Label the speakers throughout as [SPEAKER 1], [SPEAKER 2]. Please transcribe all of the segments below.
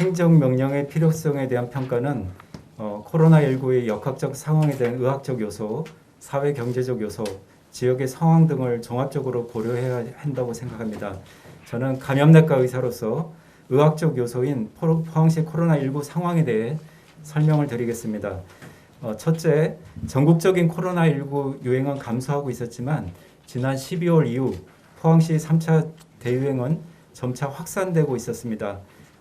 [SPEAKER 1] 행정명령의 필요성에 대한 평가는 어, 코로나19의 역학적 상황에 대한 의학적 요소, 사회 경제적 요소, 지역의 상황 등을 종합적으로 고려해야 한다고 생각합니다. 저는 감염내과 의사로서 의학적 요소인 포- 포항시 코로나19 상황에 대해 설명을 드리겠습니다. 어, 첫째, 전국적인 코로나19 유행은 감소하고 있었지만 지난 12월 이후 포항시 3차 대유행은 점차 확산되고 있었습니다.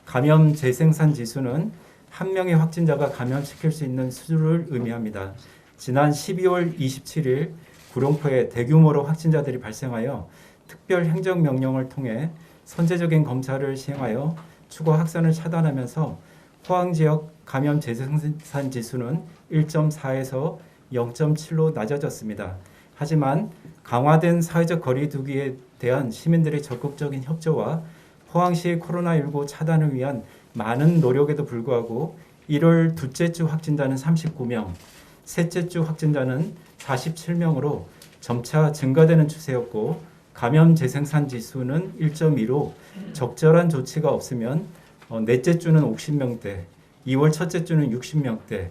[SPEAKER 1] 감염 재생산 지수는 한 명의 확진자가 감염시킬 수 있는 수를 의미합니다. 지난 12월 27일 구룡포에 대규모로 확진자들이 발생하여 특별 행정 명령을 통해 선제적인 검사를 시행하여 추가 확산을 차단하면서 포항 지역 감염 재생산 지수는 1.4에서 0.7로 낮아졌습니다. 하지만 강화된 사회적 거리두기에 대한 시민들의 적극적인 협조와 포항시 코로나19 차단을 위한 많은 노력에도 불구하고 1월 둘째 주 확진자는 39명, 셋째 주 확진자는 47명으로 점차 증가되는 추세였고 감염 재생산 지수는 1.2로 적절한 조치가 없으면 어, 넷째 주는 50명대, 2월 첫째 주는 60명대,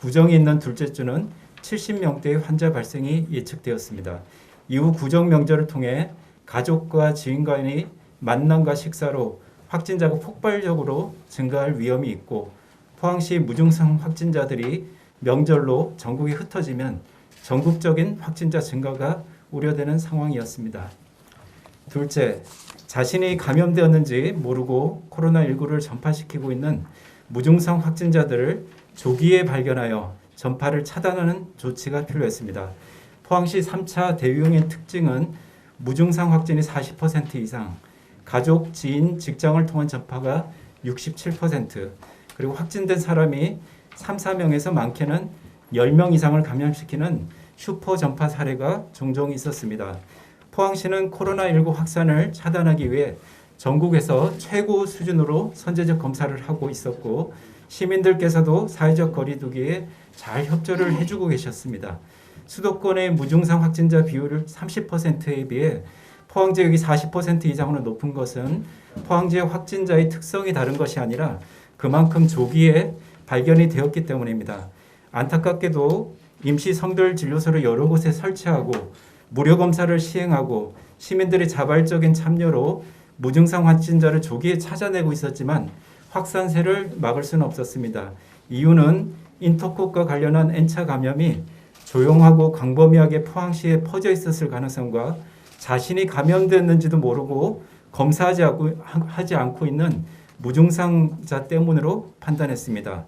[SPEAKER 1] 구정이 있는 둘째 주는 70명대의 환자 발생이 예측되었습니다. 이후 구정 명절을 통해 가족과 지인 간의 만남과 식사로 확진자가 폭발적으로 증가할 위험이 있고 포항시 무증상 확진자들이 명절로 전국에 흩어지면 전국적인 확진자 증가가 우려되는 상황이었습니다. 둘째, 자신이 감염되었는지 모르고 코로나19를 전파시키고 있는 무증상 확진자들을 조기에 발견하여 전파를 차단하는 조치가 필요했습니다. 포항시 3차 대유행의 특징은 무증상 확진이 40% 이상, 가족, 지인, 직장을 통한 전파가 67%, 그리고 확진된 사람이 3, 4명에서 많게는 10명 이상을 감염시키는 슈퍼 전파 사례가 종종 있었습니다. 포항시는 코로나19 확산을 차단하기 위해 전국에서 최고 수준으로 선제적 검사를 하고 있었고 시민들께서도 사회적 거리두기에 잘 협조를 해주고 계셨습니다. 수도권의 무증상 확진자 비율을 30%에 비해 포항 지역이 40% 이상으로 높은 것은 포항 지역 확진자의 특성이 다른 것이 아니라 그만큼 조기에 발견이 되었기 때문입니다. 안타깝게도 임시 성별 진료소를 여러 곳에 설치하고 무료 검사를 시행하고 시민들의 자발적인 참여로 무증상 확진자를 조기에 찾아내고 있었지만 확산세를 막을 수는 없었습니다. 이유는 인터콕과 관련한 N차 감염이 조용하고 광범위하게 포항시에 퍼져 있었을 가능성과 자신이 감염됐는지도 모르고 검사하지 않고, 하지 않고 있는 무증상자 때문으로 판단했습니다.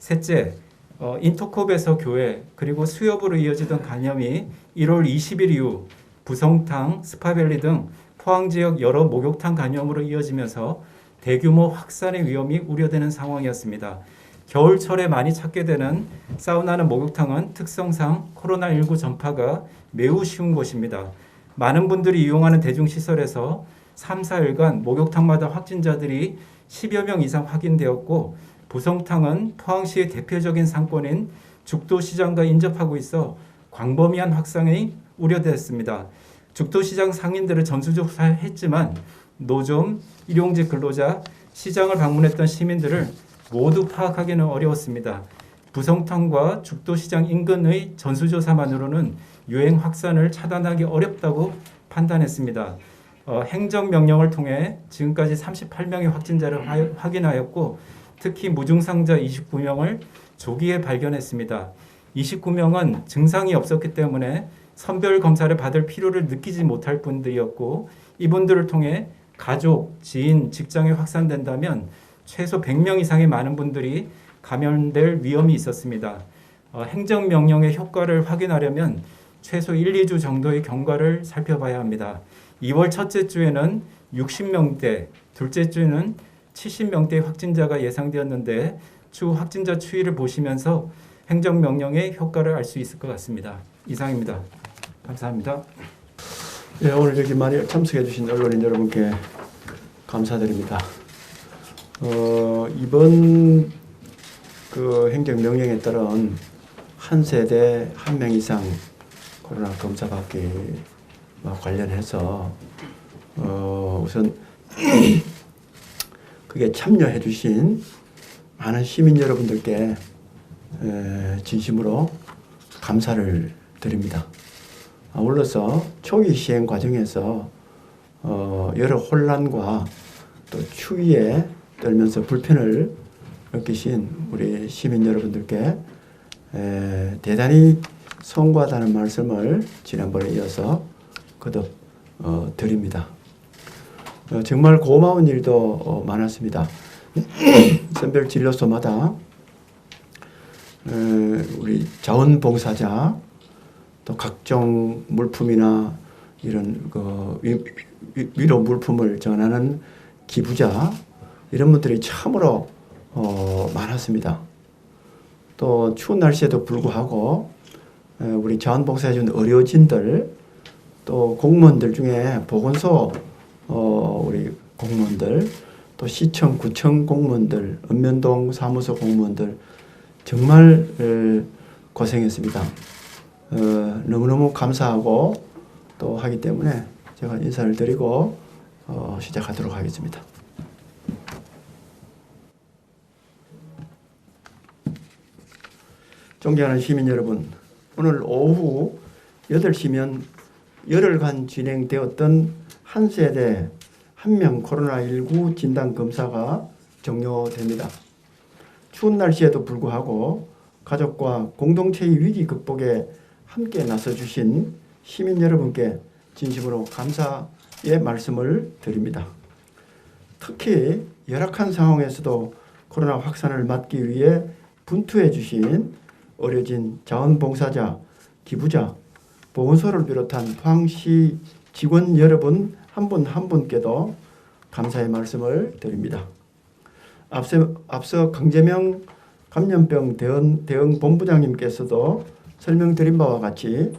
[SPEAKER 1] 셋째, 어, 인터콥에서 교회 그리고 수협으로 이어지던 감염이 1월 20일 이후 부성탕, 스파밸리 등 포항 지역 여러 목욕탕 감염으로 이어지면서 대규모 확산의 위험이 우려되는 상황이었습니다. 겨울철에 많이 찾게 되는 사우나는 목욕탕은 특성상 코로나19 전파가 매우 쉬운 곳입니다. 많은 분들이 이용하는 대중시설에서 3, 4일간 목욕탕마다 확진자들이 10여 명 이상 확인되었고 부성탕은 포항시의 대표적인 상권인 죽도시장과 인접하고 있어 광범위한 확산이 우려됐습니다. 죽도시장 상인들을 전수조사했지만 노점, 일용직 근로자, 시장을 방문했던 시민들을 모두 파악하기는 어려웠습니다. 부성탕과 죽도시장 인근의 전수조사만으로는 유행 확산을 차단하기 어렵다고 판단했습니다. 어, 행정명령을 통해 지금까지 38명의 확진자를 하- 확인하였고 특히 무증상자 29명을 조기에 발견했습니다. 29명은 증상이 없었기 때문에 선별 검사를 받을 필요를 느끼지 못할 분들이었고 이분들을 통해 가족, 지인, 직장에 확산된다면 최소 100명 이상의 많은 분들이 감염될 위험이 있었습니다. 어, 행정명령의 효과를 확인하려면 최소 1, 2주 정도의 경과를 살펴봐야 합니다. 2월 첫째 주에는 60명대, 둘째 주에는 70명대 확진자가 예상되었는데 추후 확진자 추이를 보시면서 행정명령의 효과를 알 수 있을 것 같습니다. 이상입니다. 감사합니다.
[SPEAKER 2] 네, 오늘 여기 많이 참석해 주신 언론인 여러분께 감사드립니다. 어, 이번 그 행정 명령에 따른 한 세대 한 명 이상 코로나 검사 받기와 관련해서 어, 우선 그게 참여해 주신 많은 시민 여러분들께 에, 진심으로 감사를 드립니다. 아울러서 초기 시행 과정에서 어, 여러 혼란과 또 추위에 떨면서 불편을 느끼신 우리 시민 여러분들께 에, 대단히 송구하다는 말씀을 지난번에 이어서 거듭 어, 드립니다. 어, 정말 고마운 일도 어, 많았습니다. 선별 진료소마다 에, 우리 자원봉사자 또 각종 물품이나 이런 그 위- 위- 위로 물품을 전하는 기부자 이런 분들이 참으로 어, 많았습니다. 또 추운 날씨에도 불구하고 에, 우리 자원봉사해준 의료진들 또 공무원들 중에 보건소 어, 우리 공무원들 또 시청 구청 공무원들 읍면동 사무소 공무원들 정말 에, 고생했습니다. 어, 너무너무 감사하고 또 하기 때문에 제가 인사를 드리고 어, 시작하도록 하겠습니다. 존경하는 시민 여러분, 오늘 오후 8시면 열흘간 진행되었던 한 세대 한 명 코로나19 진단 검사가 종료됩니다. 추운 날씨에도 불구하고 가족과 공동체의 위기 극복에 함께 나서주신 시민 여러분께 진심으로 감사의 말씀을 드립니다. 특히 열악한 상황에서도 코로나 확산을 막기 위해 분투해 주신 어려진 자원봉사자, 기부자, 보건소를 비롯한 포항시 직원 여러분 한분한 분께도 감사의 말씀을 드립니다. 앞서, 앞서 강재명 감염병 대응, 대응 본부장님께서도 설명드린 바와 같이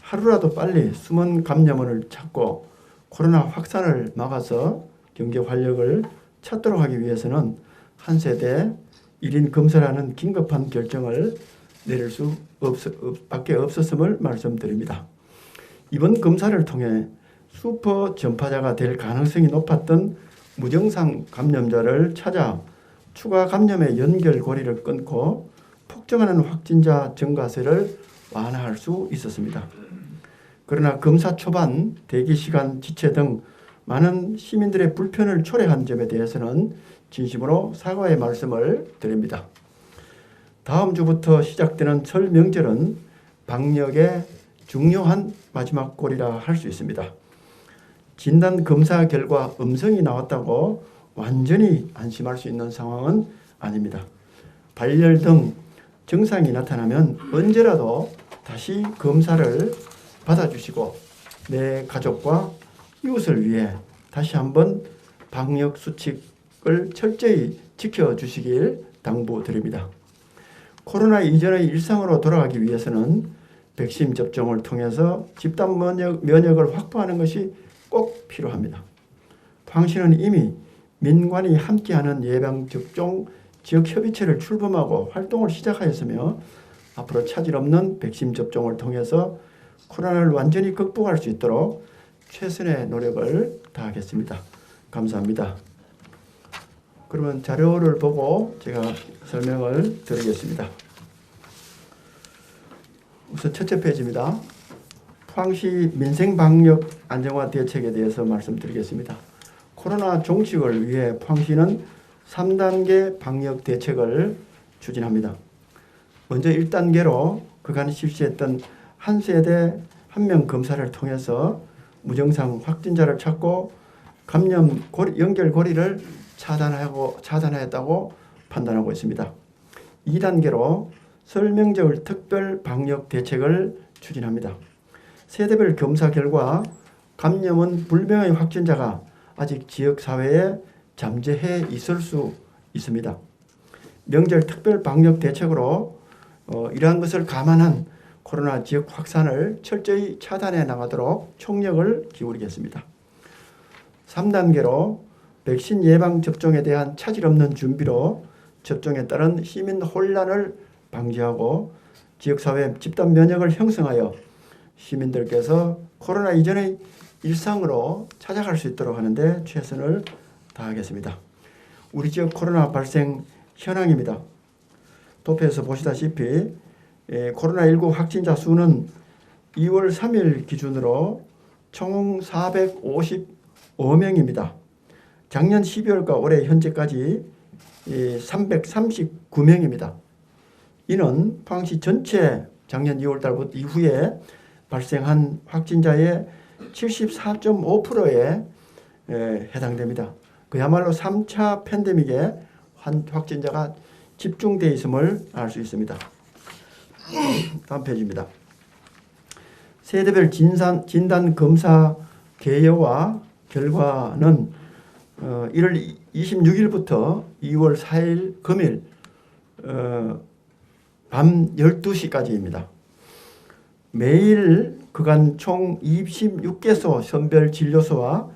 [SPEAKER 2] 하루라도 빨리 숨은 감염원을 찾고 코로나 확산을 막아서 경제 활력을 찾도록 하기 위해서는 한 세대 1인 검사라는 긴급한 결정을 내릴 수 없, 없, 밖에 없었음을 말씀드립니다. 이번 검사를 통해 슈퍼 전파자가 될 가능성이 높았던 무증상 감염자를 찾아 추가 감염의 연결고리를 끊고 폭증하는 확진자 증가세를 완화할 수 있었습니다. 그러나 검사 초반 대기 시간 지체 등 많은 시민들의 불편을 초래한 점에 대해서는 진심으로 사과의 말씀을 드립니다. 다음 주부터 시작되는 설 명절은 방역의 중요한 마지막 골이라 할 수 있습니다. 진단 검사 결과 음성이 나왔다고 완전히 안심할 수 있는 상황은 아닙니다. 발열 등 증상이 나타나면 언제라도 다시 검사를 받아주시고 내 가족과 이웃을 위해 다시 한번 방역 수칙을 철저히 지켜주시길 당부드립니다. 코로나 이전의 일상으로 돌아가기 위해서는 백신 접종을 통해서 집단 면역, 면역을 확보하는 것이 꼭 필요합니다. 당신은 이미 민관이 함께하는 예방 접종 지역 협의체를 출범하고 활동을 시작하였으며 앞으로 차질 없는 백신 접종을 통해서 코로나를 완전히 극복할 수 있도록 최선의 노력을 다하겠습니다. 감사합니다. 그러면 자료를 보고 제가 설명을 드리겠습니다. 우선 첫째 페이지입니다. 포항시 민생방역 안정화 대책에 대해서 말씀드리겠습니다. 코로나 종식을 위해 포항시는 3단계 방역 대책을 추진합니다. 먼저 1단계로 그간 실시했던 한 세대 한 명 검사를 통해서 무증상 확진자를 찾고 감염 고리, 연결 고리를 차단하고 차단하였다고 판단하고 있습니다. 2단계로 설명절 특별 방역 대책을 추진합니다. 세대별 검사 결과 감염은 불명의 확진자가 아직 지역 사회에 잠재해 있을 수 있습니다. 명절 특별 방역 대책으로 어, 이러한 것을 감안한 코로나 지역 확산을 철저히 차단해 나가도록 총력을 기울이겠습니다. 3단계로 백신 예방 접종에 대한 차질 없는 준비로 접종에 따른 시민 혼란을 방지하고 지역사회 집단 면역을 형성하여 시민들께서 코로나 이전의 일상으로 찾아갈 수 있도록 하는데 최선을 다하겠습니다. 우리 지역 코로나 발생 현황입니다. 도표에서 보시다시피 예, 코로나19 확진자 수는 2월 3일 기준으로 총 455명입니다. 작년 12월과 올해 현재까지 339명입니다. 이는 포항시 전체 작년 2월 달부터 이후에 발생한 확진자의 74.5%에 해당됩니다. 그야말로 3차 팬데믹에 환- 확진자가 집중되어 있음을 알 수 있습니다. 다음 페이지입니다. 세대별 진단, 진단 검사 개요와 결과는 어, 1월 26일부터 2월 4일 금일 어, 밤 12시까지입니다. 매일 그간 총 26개소 선별 진료소와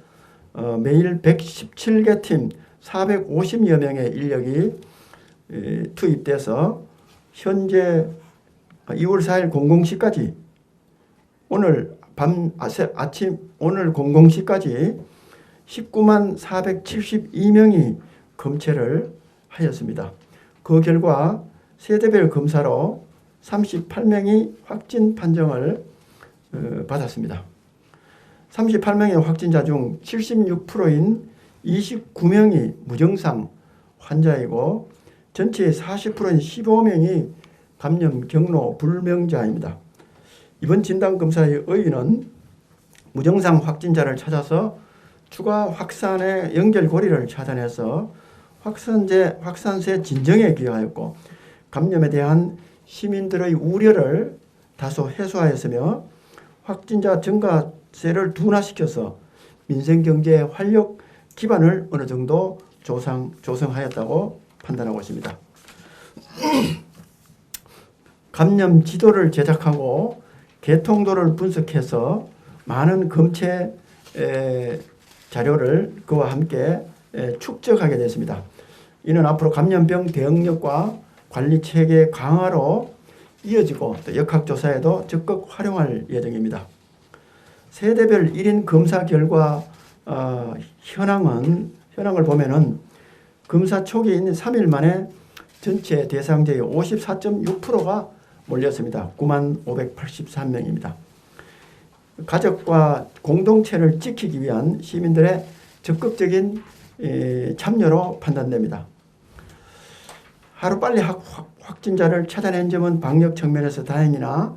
[SPEAKER 2] 어, 매일 117개 팀 450여 명의 인력이 에, 투입돼서 현재 2월 4일 00시까지 오늘 밤 아세, 아침 오늘 00시까지 19만 472명이 검체를 하였습니다. 그 결과 세대별 검사로 38명이 확진 판정을 어, 받았습니다. 38명의 확진자 중 76%인 29명이 무증상 환자이고 전체의 40%인 15명이 감염 경로 불명자입니다. 이번 진단 검사의 의의는 무증상 확진자를 찾아서 추가 확산의 연결고리를 차단해서 확산제 확산세 진정에 기여하였고 감염에 대한 시민들의 우려를 다소 해소하였으며 확진자 증가세를 둔화시켜서 민생 경제 활력 기반을 어느 정도 조상 조성하였다고 판단하고 있습니다. 감염 지도를 제작하고 개통도를 분석해서 많은 검체 에, 자료를 그와 함께 에, 축적하게 됐습니다. 이는 앞으로 감염병 대응력과 관리 체계 강화로 이어지고 또 역학조사에도 적극 활용할 예정입니다. 세대별 1인 검사 결과 어, 현황은 현황을 보면은 검사 초기인 3일 만에 전체 대상자의 54.6%가 몰렸습니다. 9만 583명입니다. 가족과 공동체를 지키기 위한 시민들의 적극적인 에, 참여로 판단됩니다. 하루빨리 확진자를 찾아낸 점은 방역 측면에서 다행이나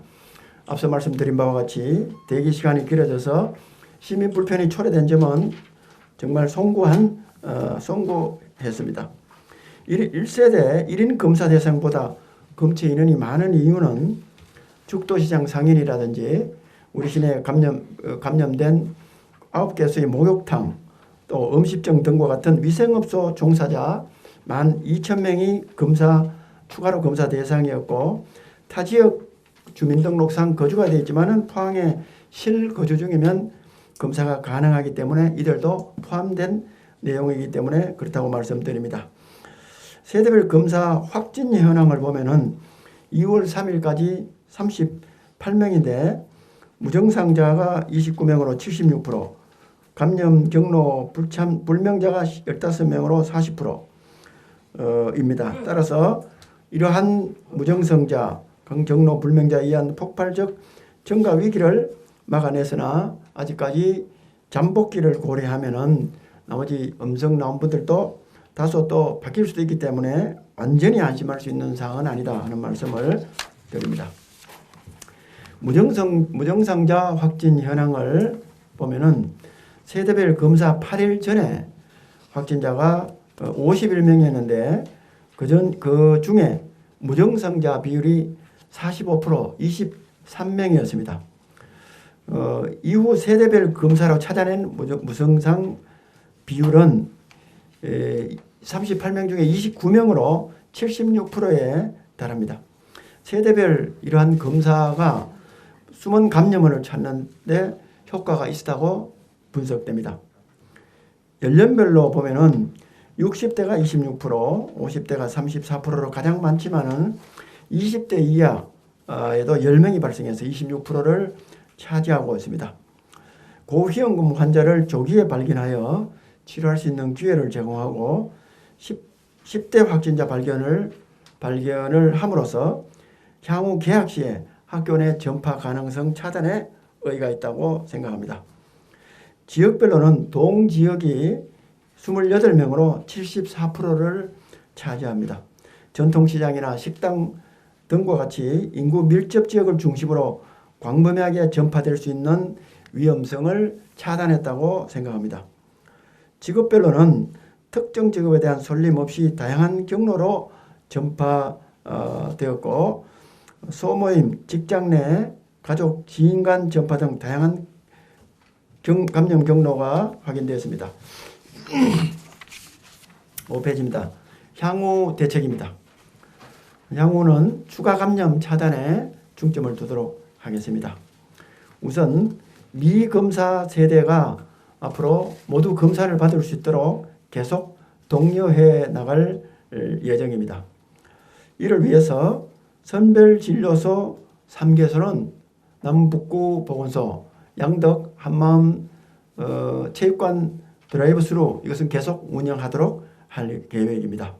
[SPEAKER 2] 앞서 말씀드린 바와 같이 대기 시간이 길어져서 시민 불편이 초래된 점은 정말 송구한 어, 송구했습니다. 1, 세대 1인 검사 대상보다 검체 인원이 많은 이유는 죽도시장 상인이라든지 우리 시내 감염 어, 감염된 9개소의 목욕탕 또 음식점 등과 같은 위생업소 종사자 만 2천 명이 검사 추가로 검사 대상이었고 타 지역 주민등록상 거주가 되어 있지만은 포항에 실거주 중이면 검사가 가능하기 때문에 이들도 포함된 내용이기 때문에 그렇다고 말씀드립니다. 세대별 검사 확진 현황을 보면은 2월 3일까지 38명인데 무증상자가 29명으로 76%, 감염 경로 불참 불명자가 15명으로 40% 어, 입니다. 따라서 이러한 무증상자, 경로 불명자에 의한 폭발적 증가 위기를 막아냈으나 아직까지 잠복기를 고려하면은 나머지 음성 나온 분들도 다소 또 바뀔 수도 있기 때문에 완전히 안심할 수 있는 사항은 아니다 하는 말씀을 드립니다. 무증상 무증상자 확진 현황을 보면은 세대별 검사 8일 전에 확진자가 51명이었는데 그전 그 중에 무증상자 비율이 45% 23명이었습니다. 어, 이후 세대별 검사로 찾아낸 무증상 비율은 38명 중에 29명으로 76%에 달합니다. 세대별 이러한 검사가 숨은 감염원을 찾는 데 효과가 있다고 분석됩니다. 연령별로 보면은 60대가 26%, 50대가 34%로 가장 많지만은 20대 이하에도 10명이 발생해서 26%를 차지하고 있습니다. 고위험군 환자를 조기에 발견하여 치료할 수 있는 기회를 제공하고 10, 10대 확진자 발견을 발견을 함으로써 향후 개학 시에 학교 내 전파 가능성 차단에 의의가 있다고 생각합니다. 지역별로는 동 지역이 28명으로 74%를 차지합니다. 전통시장이나 식당 등과 같이 인구 밀접 지역을 중심으로 광범위하게 전파될 수 있는 위험성을 차단했다고 생각합니다. 직업별로는 특정 직업에 대한 설림 없이 다양한 경로로 전파되었고 소모임, 직장 내 가족, 지인 간 전파 등 다양한 경, 감염 경로가 확인되었습니다. 5페이지입니다. 향후 대책입니다. 향후는 추가 감염 차단에 중점을 두도록 하겠습니다. 우선 미검사 세대가 앞으로 모두 검사를 받을 수 있도록 계속 독려해 나갈 예정입니다. 이를 위해서 선별 진료소 3개소는 남북구 보건소, 양덕, 한마음 어, 체육관 드라이브스루 이것은 계속 운영하도록 할 계획입니다.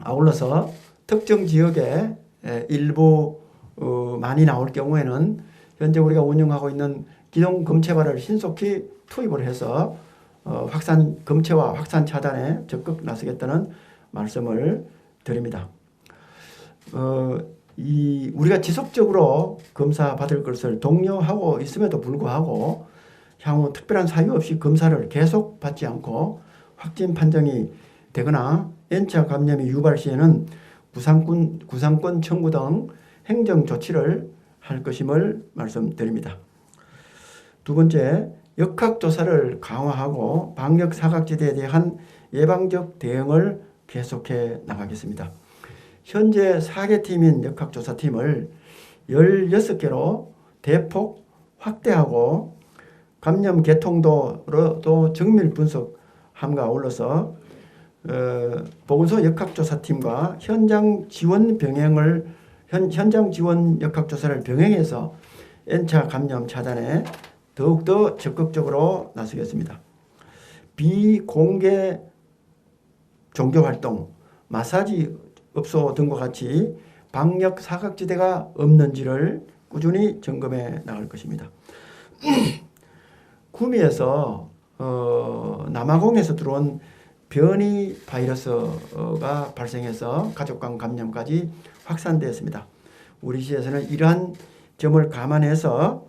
[SPEAKER 2] 아울러서 특정 지역에 에, 일부 어, 많이 나올 경우에는 현재 우리가 운영하고 있는 기동 검체발을 신속히 투입을 해서 어, 확산 검체와 확산 차단에 적극 나서겠다는 말씀을 드립니다. 어, 이 우리가 지속적으로 검사 받을 것을 독려하고 있음에도 불구하고 향후 특별한 사유 없이 검사를 계속 받지 않고 확진 판정이 되거나 N차 감염이 유발 시에는 구상권, 구상권 청구 등 행정 조치를 할 것임을 말씀드립니다. 두 번째, 역학조사를 강화하고 방역 사각지대에 대한 예방적 대응을 계속해 나가겠습니다. 현재 4개 팀인 역학조사팀을 16개로 대폭 확대하고 감염 개통도로도 정밀 분석 함과 아울러서 어, 보건소 역학조사팀과 현장 지원 병행을 현, 현장 지원 역학조사를 병행해서 N차 감염 차단에 더욱더 적극적으로 나서겠습니다. 비공개 종교활동, 마사지 업소 등과 같이 방역 사각지대가 없는지를 꾸준히 점검해 나갈 것입니다. 구미에서 어, 남아공에서 들어온 변이 바이러스가 발생해서 가족 간 감염까지 확산되었습니다. 우리 시에서는 이러한 점을 감안해서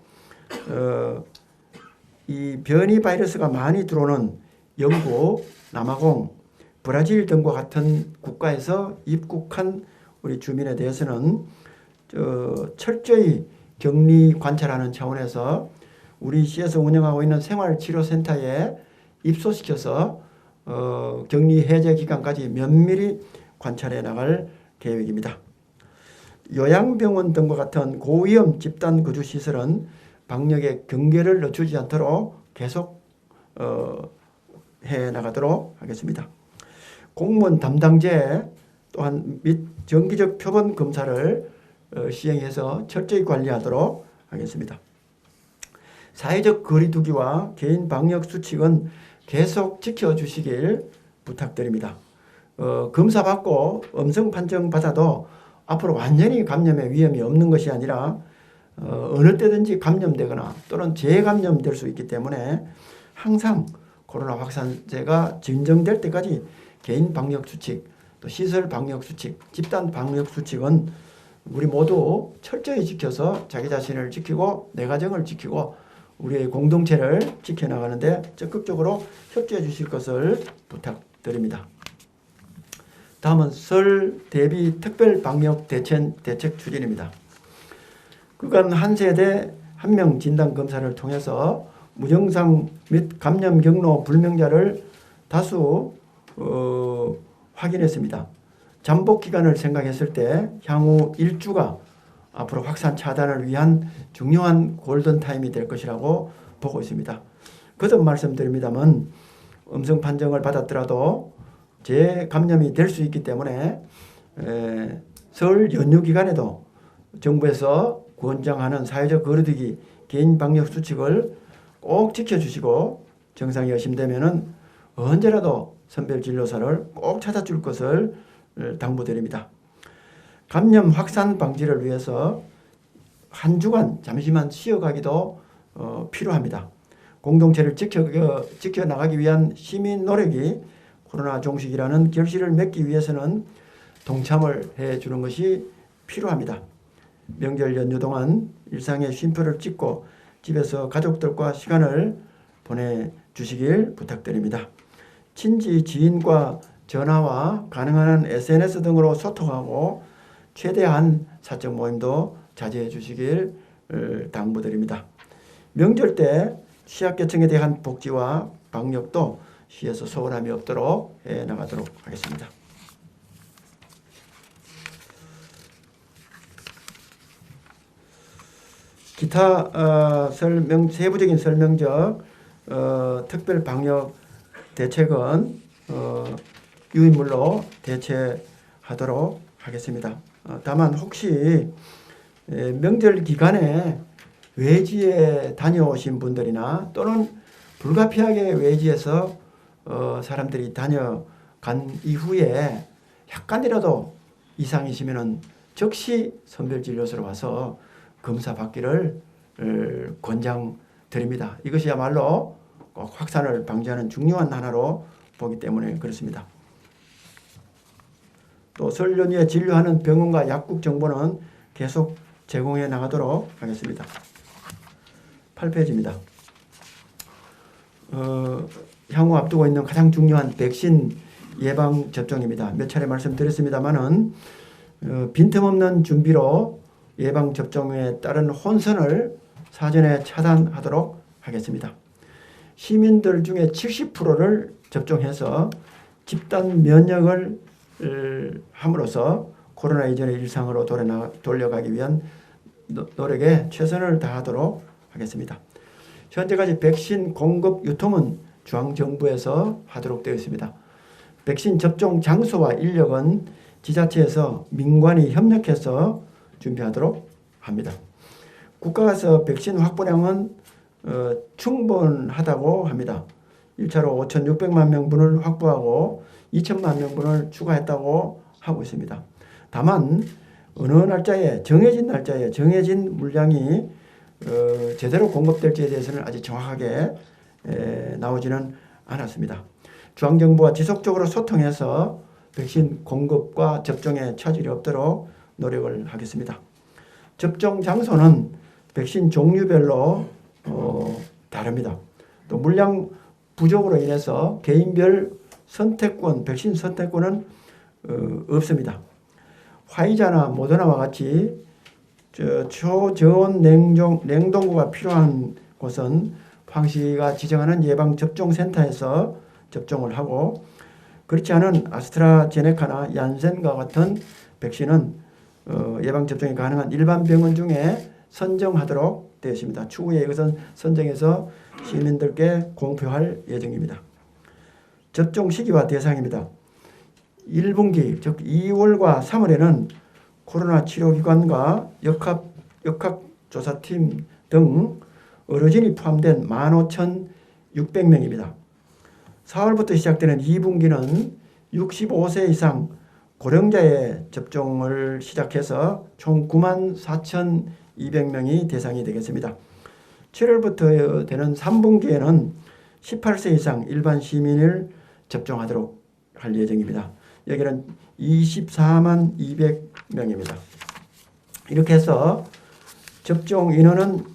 [SPEAKER 2] 어, 이 변이 바이러스가 많이 들어오는 영국, 남아공, 브라질 등과 같은 국가에서 입국한 우리 주민에 대해서는 어, 철저히 격리 관찰하는 차원에서 우리 시에서 운영하고 있는 생활치료센터에 입소시켜서 어, 격리 해제 기간까지 면밀히 관찰해 나갈 계획입니다. 요양병원 등과 같은 고위험 집단 거주 시설은 방역의 경계를 늦추지 않도록 계속 어, 해 나가도록 하겠습니다. 공무원 담당제 또한 및 정기적 표본 검사를 어, 시행해서 철저히 관리하도록 하겠습니다. 사회적 거리두기와 개인 방역 수칙은 계속 지켜주시길 부탁드립니다. 어, 검사 받고 음성 판정 받아도 앞으로 완전히 감염의 위험이 없는 것이 아니라 어, 어느 때든지 감염되거나 또는 재감염될 수 있기 때문에 항상 코로나 확산세가 진정될 때까지 개인 방역 수칙, 또 시설 방역 수칙, 집단 방역 수칙은 우리 모두 철저히 지켜서 자기 자신을 지키고 내 가정을 지키고 우리의 공동체를 지켜나가는데 적극적으로 협조해 주실 것을 부탁드립니다. 다음은 설 대비 특별 방역 대책, 대책 추진입니다. 그간 한 세대 한 명 진단 검사를 통해서 무증상 및 감염 경로 불명자를 다수 어, 확인했습니다. 잠복 기간을 생각했을 때 향후 일주가 앞으로 확산 차단을 위한 중요한 골든 타임이 될 것이라고 보고 있습니다. 거듭 말씀드립니다만 음성 판정을 받았더라도 재감염이 될 수 있기 때문에 에, 설 연휴 기간에도 정부에서 권장하는 사회적 거리두기 개인 방역 수칙을 꼭 지켜주시고 정상이 의심되면은 언제라도 선별진료사를 꼭 찾아줄 것을 어, 당부드립니다. 감염 확산 방지를 위해서 한 주간 잠시만 쉬어가기도 어, 필요합니다. 공동체를 지켜, 지켜나가기 위한 시민 노력이 코로나 종식이라는 결실을 맺기 위해서는 동참을 해주는 것이 필요합니다. 명절 연휴 동안 일상의 쉼표를 찍고 집에서 가족들과 시간을 보내주시길 부탁드립니다. 친지, 지인과 전화와 가능한 한 SNS 등으로 소통하고 최대한 사적 모임도 자제해 주시길 어, 당부드립니다. 명절 때 취약계층에 대한 복지와 방역도 시에서 소홀함이 없도록 해 나가도록 하겠습니다. 기타 어, 설명 세부적인 설명적 어, 특별 방역 대책은 어, 유인물로 대체하도록 하겠습니다. 어, 다만 혹시 에, 명절 기간에 외지에 다녀오신 분들이나 또는 불가피하게 외지에서 어, 사람들이 다녀간 이후에 약간이라도 이상이시면은 즉시 선별진료소로 와서 검사 받기를 어, 권장드립니다. 이것이야말로 꼭 확산을 방지하는 중요한 하나로 보기 때문에 그렇습니다. 또 설 연휴에 진료하는 병원과 약국 정보는 계속 제공해 나가도록 하겠습니다. 8페이지입니다. 어, 향후 앞두고 있는 가장 중요한 백신 예방 접종입니다. 몇 차례 말씀드렸습니다만은 어, 빈틈없는 준비로 예방 접종에 따른 혼선을 사전에 차단하도록 하겠습니다. 시민들 중에 70%를 접종해서 집단 면역을 어, 함으로써 코로나 이전의 일상으로 돌아나, 돌려가기 위한 노- 노력에 최선을 다하도록 하겠습니다. 현재까지 백신 공급 유통은 중앙정부에서 하도록 되어 있습니다. 백신 접종 장소와 인력은 지자체에서 민관이 협력해서 준비하도록 합니다. 국가에서 백신 확보량은 어, 충분하다고 합니다. 1차로 5,600만 명분을 확보하고 2천만 명분을 추가했다고 하고 있습니다. 다만 어느 날짜에 정해진 날짜에 정해진 물량이 어, 제대로 공급될지에 대해서는 아직 정확하게 에, 나오지는 않았습니다. 중앙정부와 지속적으로 소통해서 백신 공급과 접종에 차질이 없도록 노력을 하겠습니다. 접종 장소는 백신 종류별로 어, 다릅니다. 또 물량 부족으로 인해서 개인별 선택권, 백신 선택권은 어, 없습니다. 화이자나 모더나와 같이 저 초저온 냉동, 냉동고가 필요한 곳은 황시가 지정하는 예방 접종 센터에서 접종을 하고 그렇지 않은 아스트라제네카나 얀센과 같은 백신은 어, 예방 접종이 가능한 일반 병원 중에 선정하도록 되어 있습니다. 추후에 이것은 선정해서 시민들께 공표할 예정입니다. 접종 시기와 대상입니다. 1분기 즉 2월과 3월에는 코로나 치료기관과 역학, 역학조사팀 등 어르신이 포함된 15,600명입니다. 4월부터 시작되는 2분기는 65세 이상 고령자의 접종을 시작해서 총 9만 4,200명이 대상이 되겠습니다. 7월부터 되는 3분기에는 18세 이상 일반 시민을 접종하도록 할 예정입니다. 여기는 24만 200명입니다. 이렇게 해서 접종 인원은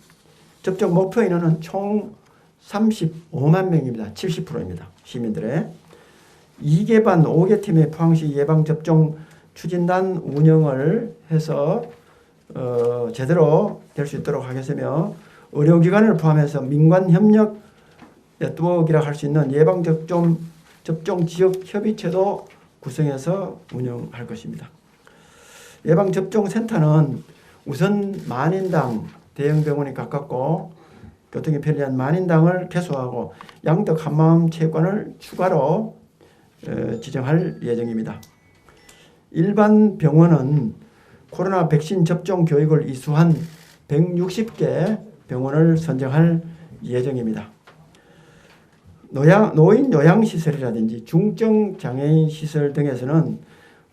[SPEAKER 2] 접종 목표 인원은 총 35만 명입니다. 70%입니다. 시민들의 2개 반 5개 팀의 포항시 예방 접종 추진단 운영을 해서 어, 제대로 될 수 있도록 하겠으며 의료기관을 포함해서 민관 협력 네트워크라 할 수 있는 예방 접종 접종 지역 협의체도 구성해서 운영할 것입니다. 예방 접종 센터는 우선 만인당 대형 병원이 가깝고 교통이 편리한 만인당을 개소하고 양덕 한마음 체육관을 추가로 어, 지정할 예정입니다. 일반 병원은 코로나 백신 접종 교육을 이수한 160개 병원을 선정할 예정입니다. 노인 요양시설이라든지 중증장애인 시설 등에서는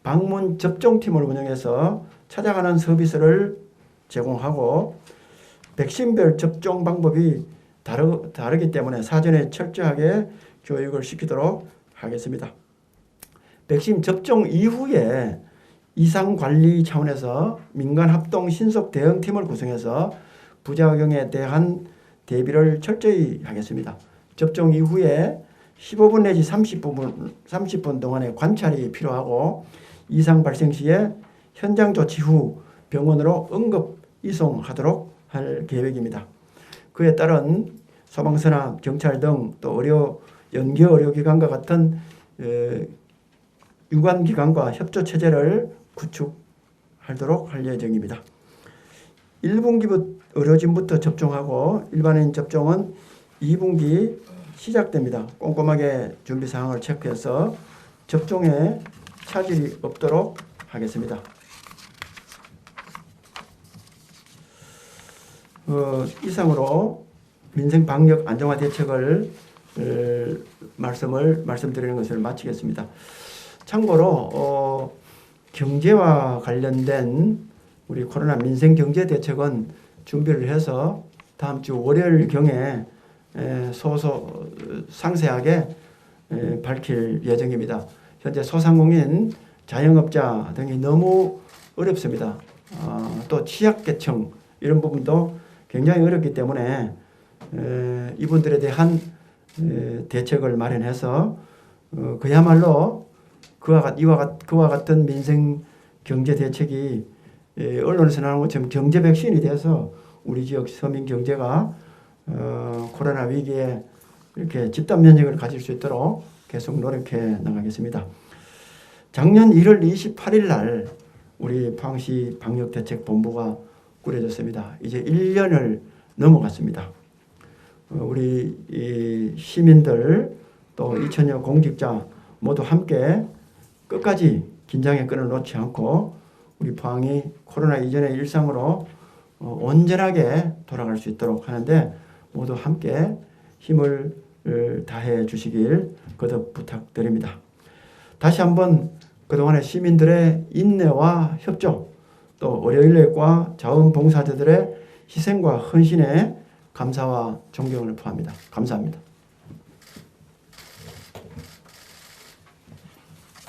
[SPEAKER 2] 방문 접종팀을 운영해서 찾아가는 서비스를 제공하고 백신별 접종 방법이 다르, 다르기 때문에 사전에 철저하게 교육을 시키도록 하겠습니다. 백신 접종 이후에 이상 관리 차원에서 민간 합동 신속 대응 팀을 구성해서 부작용에 대한 대비를 철저히 하겠습니다. 접종 이후에 15분 내지 30분, 30분 동안의 관찰이 필요하고 이상 발생 시에 현장 조치 후 병원으로 응급 이송하도록 할 계획입니다. 그에 따른 소방서나 경찰 등 또 의료 연계 의료기관과 같은 에, 유관기관과 협조 체제를 구축하도록 할 예정입니다. 1분기부터 의료진부터 접종하고 일반인 접종은 2분기 시작됩니다. 꼼꼼하게 준비 사항을 체크해서 접종에 차질이 없도록 하겠습니다. 어, 이상으로 민생 방역 안정화 대책을 어, 말씀을 말씀드리는 것을 마치겠습니다. 참고로 어, 경제와 관련된 우리 코로나 민생 경제 대책은 준비를 해서 다음 주 월요일 경에 에, 소소 상세하게 에, 밝힐 예정입니다. 현재 소상공인 자영업자 등이 너무 어렵습니다. 어, 또 취약계층 이런 부분도 굉장히 어렵기 때문에 에, 이분들에 대한 에, 대책을 마련해서 어, 그야말로 그와 같 이와 같 그와 같은 민생 경제 대책이 에, 언론에서 나오는 것처럼 경제 백신이 돼서 우리 지역 서민 경제가 어, 코로나 위기에 이렇게 집단 면역을 가질 수 있도록 계속 노력해 나가겠습니다. 작년 1월 28일 날 우리 포항시 방역대책본부가 꾸려졌습니다. 이제 1년을 넘어갔습니다. 어, 우리 이 시민들 또 2천여 공직자 모두 함께 끝까지 긴장의 끈을 놓지 않고 우리 포항이 코로나 이전의 일상으로 어, 온전하게 돌아갈 수 있도록 하는데 모두 함께 힘을 을 다해 주시길 거듭 부탁드립니다. 다시 한번 그동안의 시민들의 인내와 협조 또 의료인력과 자원봉사자들의 희생과 헌신에 감사와 존경을 표합니다. 감사합니다.